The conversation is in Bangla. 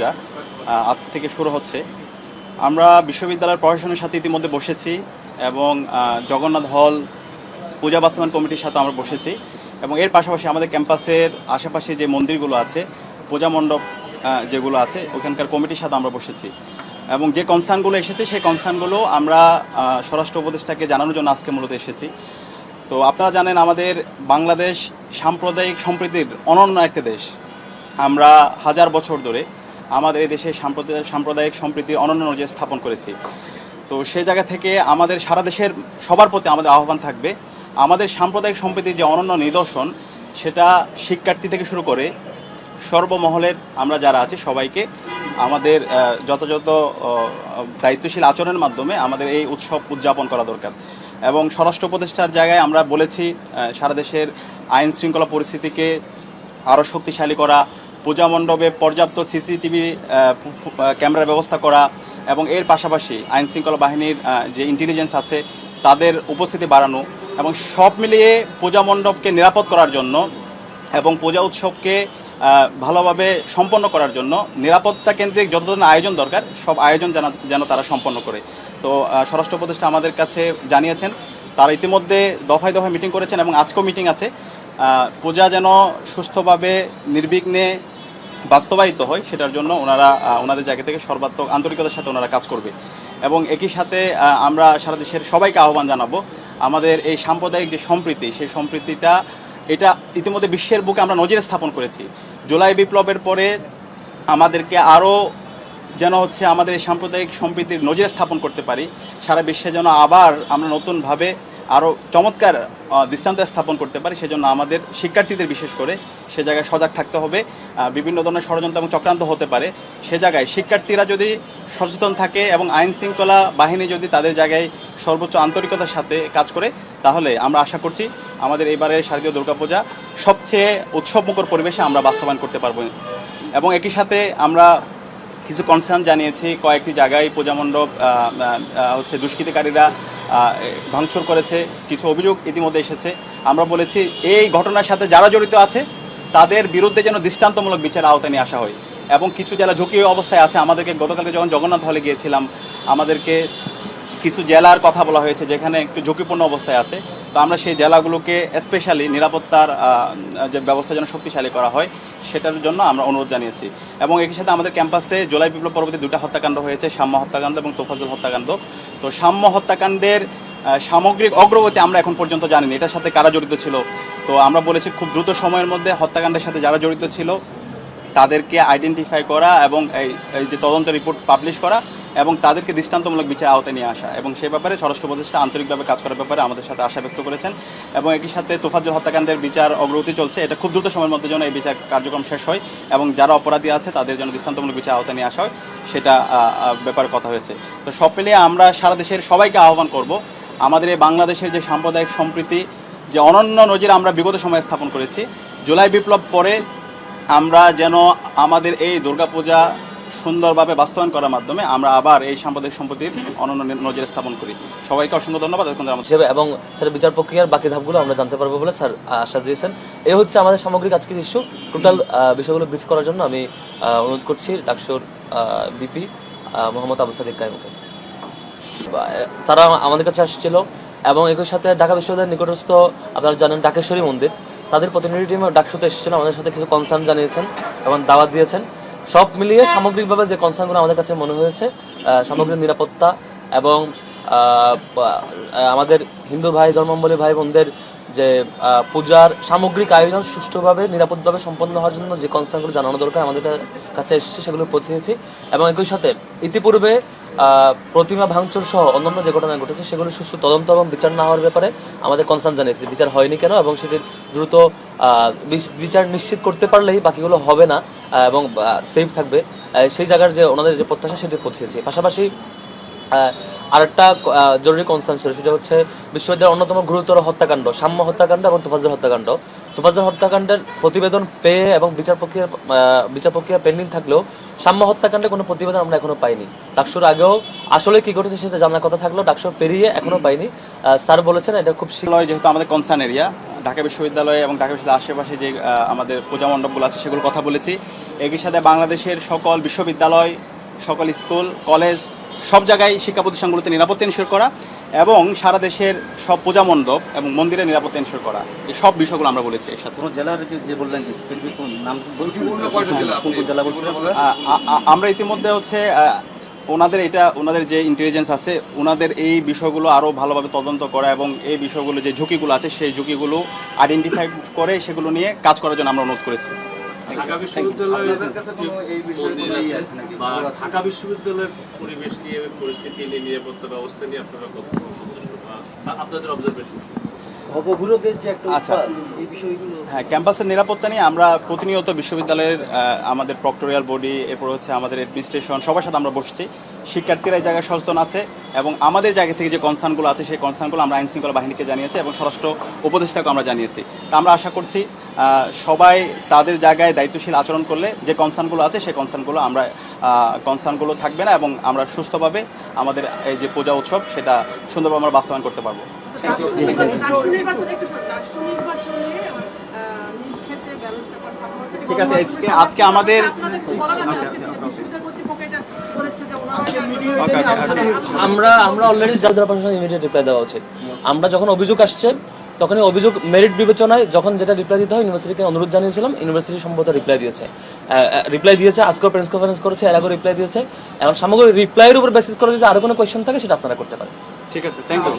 আহ, আজ থেকে শুরু হচ্ছে। আমরা বিশ্ববিদ্যালয়ের প্রশাসনের সাথে ইতিমধ্যে বসেছি এবং জগন্নাথ হল পূজা বাস্তবায়ন কমিটির সাথে আমরা বসেছি এবং এর পাশাপাশি আমাদের ক্যাম্পাসের আশেপাশে যে মন্দিরগুলো আছে পূজা মণ্ডপ যেগুলো আছে ওখানকার কমিটির সাথে আমরা বসেছি। এবং যে কনসার্নগুলো এসেছে সেই কনসার্নগুলো আমরা স্বরাষ্ট্র উপদেষ্টাকে জানানোর জন্য আজকে মূলত এসেছি। তো আপনারা জানেন আমাদের বাংলাদেশ সাম্প্রদায়িক সম্প্রীতির অনন্য একটা দেশ। আমরা হাজার বছর ধরে আমাদের এই দেশে সাম্প্রদায়িক সাম্প্রদায়িক সম্প্রীতির অনন্য নজির স্থাপন করেছি। তো সে জায়গা থেকে আমাদের সারা দেশের সবার প্রতি আমাদের আহ্বান থাকবে। আমাদের সাম্প্রদায়িক সম্প্রীতির যে অনন্য নিদর্শন, সেটা শিক্ষার্থী থেকে শুরু করে সর্বমহলের আমরা যারা আছি সবাইকে আমাদের যথাযথ দায়িত্বশীল আচরণের মাধ্যমে আমাদের এই উৎসব উদযাপন করা দরকার। এবং স্বরাষ্ট্র উপদেষ্টার জায়গায় আমরা বলেছি সারা দেশের আইন শৃঙ্খলা পরিস্থিতিকে আরও শক্তিশালী করা পূজা মণ্ডপে পর্যাপ্ত সিসিটিভি ক্যামেরার ব্যবস্থা করা এবং এর পাশাপাশি আইন শৃঙ্খলা বাহিনীর যে ইন্টেলিজেন্স আছে তাদের উপস্থিতি বাড়ানো এবং সব মিলিয়ে পূজা মণ্ডপকে নিরাপদ করার জন্য এবং পূজা উৎসবকে ভালোভাবে সম্পন্ন করার জন্য নিরাপত্তা কেন্দ্রিক যত ধরনের আয়োজন দরকার, সব আয়োজন যেন যেন তারা সম্পন্ন করে। তো স্বরাষ্ট্র উপদেষ্টা আমাদের কাছে জানিয়েছেন, তারা ইতিমধ্যে দফায় দফায় মিটিং করেছেন এবং আজকেও মিটিং আছে। পূজা যেন সুস্থভাবে, নির্বিঘ্নে বাস্তবায়িত হয়, সেটার জন্য ওনারা ওনাদের জায়গা থেকে সর্বাত্মক আন্তরিকতার সাথে ওনারা কাজ করবে। এবং একই সাথে আমরা সারা দেশের সবাইকে আহ্বান জানাব, আমাদের এই সাম্প্রদায়িক যে সম্প্রীতি, সেই সম্প্রীতিটা, এটা ইতিমধ্যে বিশ্বের বুকে আমরা নজরে স্থাপন করেছি। জুলাই বিপ্লবের পরে আমাদেরকে আরও যেন হচ্ছে আমাদের এই সাম্প্রদায়িক সম্প্রীতির নজরে স্থাপন করতে পারি, সারা বিশ্বে যেন আবার আমরা নতুনভাবে আরও চমৎকার দৃষ্টান্ত স্থাপন করতে পারি। সেজন্য আমাদের শিক্ষার্থীদের বিশেষ করে সে জায়গায় সজাগ থাকতে হবে। বিভিন্ন ধরনের ষড়যন্ত্র এবং চক্রান্ত হতে পারে। সে জায়গায় শিক্ষার্থীরা যদি সচেতন থাকে এবং আইন শৃঙ্খলা বাহিনী যদি তাদের জায়গায় সর্বোচ্চ আন্তরিকতার সাথে কাজ করে, তাহলে আমরা আশা করছি আমাদের এবারের শারদীয় দুর্গাপূজা সবচেয়ে উৎসবমুখর পরিবেশে আমরা বাস্তবায়ন করতে পারব। এবং একই সাথে আমরা কিছু কনসার্ন জানিয়েছি। কয়েকটি জায়গায় পূজা মণ্ডপ হচ্ছে দুষ্কৃতিকারীরা ভাঙচুর করেছে, কিছু অভিযোগ ইতিমধ্যে এসেছে। আমরা বলেছি, এই ঘটনার সাথে যারা জড়িত আছে, তাদের বিরুদ্ধে যেন দৃষ্টান্তমূলক বিচার আওতায় নিয়ে আসা হয়। এবং কিছু জেলা ঝুঁকি অবস্থায় আছে। আমাদেরকে গতকালকে যখন জগন্নাথ হলে গিয়েছিলাম, আমাদেরকে কিছু জেলার কথা বলা হয়েছে, যেখানে একটু ঝুঁকিপূর্ণ অবস্থায় আছে। তো আমরা সেই জেলাগুলোকে স্পেশালি নিরাপত্তার যে ব্যবস্থা যেন শক্তিশালী করা হয়, সেটার জন্য আমরা অনুরোধ জানিয়েছি। এবং একই সাথে আমাদের ক্যাম্পাসে জুলাই বিপ্লব পরবর্তী দুটা হত্যাকাণ্ড হয়েছে, সাম্য হত্যাকাণ্ড এবং তোফাজুল হত্যাকাণ্ড। তো সাম্য হত্যাকাণ্ডের সামগ্রিক অগ্রগতি আমরা এখন পর্যন্ত জানিনি। এটার সাথে কারা জড়িত ছিল? তো আমরা বলেছি খুব দ্রুত সময়ের মধ্যে হত্যাকাণ্ডের সাথে যারা জড়িত ছিল, তাদেরকে আইডেন্টিফাই করা এবং এই এই যে তদন্ত রিপোর্ট পাবলিশ করা। এবং তাদেরকে দৃষ্টান্তমূলক বিচার আওতায় নিয়ে আসা এবং সে ব্যাপারে স্বরাষ্ট্র উপদেষ্টা আন্তরিকভাবে কাজ করার ব্যাপারে আমাদের সাথে আশা ব্যক্ত করেছেন এবং একই সাথে তোফাজ্জল হত্যাকাণ্ডের বিচার অগ্রগতি চলছে। এটা খুব দ্রুত সময়ের মধ্যে যেন এই বিচার কার্যক্রম শেষ হয় এবং যারা অপরাধী আছে তাদের জন্য দৃষ্টান্তমূলক বিচার আওতায় নিয়ে আসা হয়, সেটা ব্যাপারে কথা হয়েছে। তো সব আমরা সারা দেশের সবাইকে আহ্বান করব, আমাদের এই বাংলাদেশের যে সাম্প্রদায়িক সম্প্রীতি, যে অনন্য নজির আমরা বিগত সময়ে স্থাপন করেছি, জুলাই বিপ্লব পরে আমরা যেন আমাদের এই দুর্গাপূজা সুন্দরভাবে বাস্তবায়ন করার মাধ্যমে আমরা আবার এই সাম্প্রদায়িক সম্পত্তির অনন্য নজির স্থাপন করি। সবাইকে অসংখ্য ধন্যবাদ হিসেবে এবং স্যার, বিচার প্রক্রিয়ার বাকি ধাপগুলো আমরা জানতে পারব বলে স্যার আশ্বাস দিয়েছেন। এ হচ্ছে আমাদের সামগ্রিক আজকের ইস্যু টোটাল বিষয়গুলো ব্রিফ করার জন্য আমি অনুরোধ করছি ডাকসুর বিপি মোহাম্মদ আবু সাদিক কাইমকে তারা আমাদের কাছে আসছিল এবং একই সাথে ঢাকা বিশ্ববিদ্যালয়ের নিকটস্থ, আপনারা জানেন ডাকেশ্বরী মন্দির। তাদের প্রতিনিধি টিম ডাকসুতে এসেছিল, আমাদের সাথে কিছু কনসার্ন জানিয়েছেন এবং দাওয়াত দিয়েছেন। সব মিলিয়ে সামগ্রিকভাবে যে কনসার্নগুলো আমাদের কাছে মনে হয়েছে সামগ্রিক নিরাপত্তা এবং আমাদের হিন্দু ভাই ধর্মাবলী ভাই বোনদের যে পূজার সামগ্রিক আয়োজন সুষ্ঠুভাবে, নিরাপদভাবে সম্পন্ন হওয়ার জন্য যে কনসার্নগুলো জানানো দরকার আমাদের কাছে এসেছে, সেগুলো পৌঁছেছি এবং একই সাথে ইতিপূর্বে প্রতিমা ভাঙচুর সহ অন্যান্য যে ঘটনা ঘটেছে, সেগুলো সুষ্ঠু তদন্ত এবং বিচার না হওয়ার ব্যাপারে আমাদের কনসার্ন জানিয়েছে। বিচার হয়নি কেন এবং সেটির দ্রুত বিচার নিশ্চিত করতে পারলেই বাকিগুলো হবে না এবং সেফ থাকবে। সেই জায়গার যে ওনাদের যে প্রত্যাশা, সেটি পৌঁছেছি। পাশাপাশি আরেকটা জরুরি কনসার্ন ছিল, সেটা হচ্ছে বিশ্ববিদ্যালয়ের অন্যতম গুরুতর হত্যাকাণ্ড, সাম্য হত্যাকাণ্ড এবং তোফাজ্জল হত্যাকাণ্ড। তোফাজ্জল হত্যাকাণ্ডের প্রতিবেদন পেয়ে এবং বিচার প্রক্রিয়া বিচার প্রক্রিয়া পেন্ডিং থাকলেও সাম্য হত্যাকাণ্ডে কোনো প্রতিবেদন আমরা এখনও পাইনি। ডাকসুর আগেও আসলে কি ঘটেছে সেটা জানার কথা থাকলেও ডাকসুর পেরিয়ে এখনও পাইনি। স্যার বলেছেন এটা খুব শীঘ্র বিশ্ববিদ্যালয় যেহেতু আমাদের কনসার্ন এরিয়া ঢাকা বিশ্ববিদ্যালয় এবং ঢাকা বিশ্ববিদ্যালয়ের আশেপাশে যে আমাদের পূজা মণ্ডপগুলো আছে সেগুলো কথা বলেছি। একই সাথে বাংলাদেশের সকল বিশ্ববিদ্যালয়, সকল স্কুল, কলেজ, সব জায়গায় শিক্ষা প্রতিষ্ঠানগুলোতে নিরাপত্তা এনশিওর করা এবং সারা দেশের সব পূজা মণ্ডপ এবং মন্দিরে নিরাপত্তা এনশিওর করা। এই সব বিষয়গুলো আমরা বলেছি একসাথে। কোনো জেলার যে যে বললেন স্পেসিফিক নাম বলছেন কোন কোন জেলা আমরা ইতিমধ্যে হচ্ছে ওনাদের এটা ওনাদের যে ইন্টেলিজেন্স আছে ওনাদের এই বিষয়গুলো আরও ভালোভাবে তদন্ত করা এবং এই বিষয়গুলো যে ঝুঁকিগুলো আছে সেই ঝুঁকিগুলো আইডেন্টিফাই করে সেগুলো নিয়ে কাজ করার জন্য আমরা অনুরোধ করেছি। ঢাকা বিশ্ববিদ্যালয়ের ইয়ে বা ঢাকা বিশ্ববিদ্যালয়ের পরিবেশ নিয়ে পরিস্থিতি নিয়ে নিরাপত্তা ব্যবস্থা নিয়ে আপনারা কত সন্তুষ্ট বা আপনাদের অবজারভেশন আচ্ছা। হ্যাঁ ক্যাম্পাসের নিরাপত্তা নিয়ে আমরা প্রতিনিয়ত বিশ্ববিদ্যালয়ের আমাদের প্রক্টোরিয়াল বডি এরপর হচ্ছে আমাদের অ্যাডমিনিস্ট্রেশন সবার সাথে আমরা বসছি। শিক্ষার্থীরা এই জায়গায় সচেতন আছে এবং আমাদের জায়গা থেকে যে কনসার্নগুলো আছে সেই কনসার্নগুলো আমরা আইন শৃঙ্খলা বাহিনীকে জানিয়েছি এবং স্বরাষ্ট্র উপদেষ্টাকে আমরা জানিয়েছি। তা আমরা আশা করছি সবাই তাদের জায়গায় দায়িত্বশীল আচরণ করলে যে কনসার্নগুলো আছে সেই কনসার্নগুলো আমরা কনসার্নগুলো থাকবে না এবং আমরা সুস্থভাবে আমাদের এই যে পূজা উৎসব সেটা সুন্দরভাবে আমরা বাস্তবায়ন করতে পারব। ঠিক আছে, আজকে- আজকে আমাদের-। আমরা আমরা অলরেডি জেলা প্রশাসন ইমিডিয়েট রিপ্লাই দেওয়া উচিত। আমরা যখন অভিযোগ আসছে তখনই অভিযোগ মেরিট বিবেচনায় যখন যেটা রিপ্লাই দিতে হয় ইউনিভার্সিটিকে অনুরোধ জানিয়েছিলাম ইউনিভার্সিটি সম্ভবত রিপ্লাই দিয়েছে। রিপ্লাই দিয়েছে আজকেও প্রেস কনফারেন্স করেছে এর আগেও রিপ্লাই দিয়েছে। এখন সামগ্রিক রিপ্লাইয়ের উপর বেসিস করে যদি আরও কোনো কোয়েশ্চেন থাকে সেটা আপনারা করতে পারেন। ঠিক আছে থ্যাংক ইউ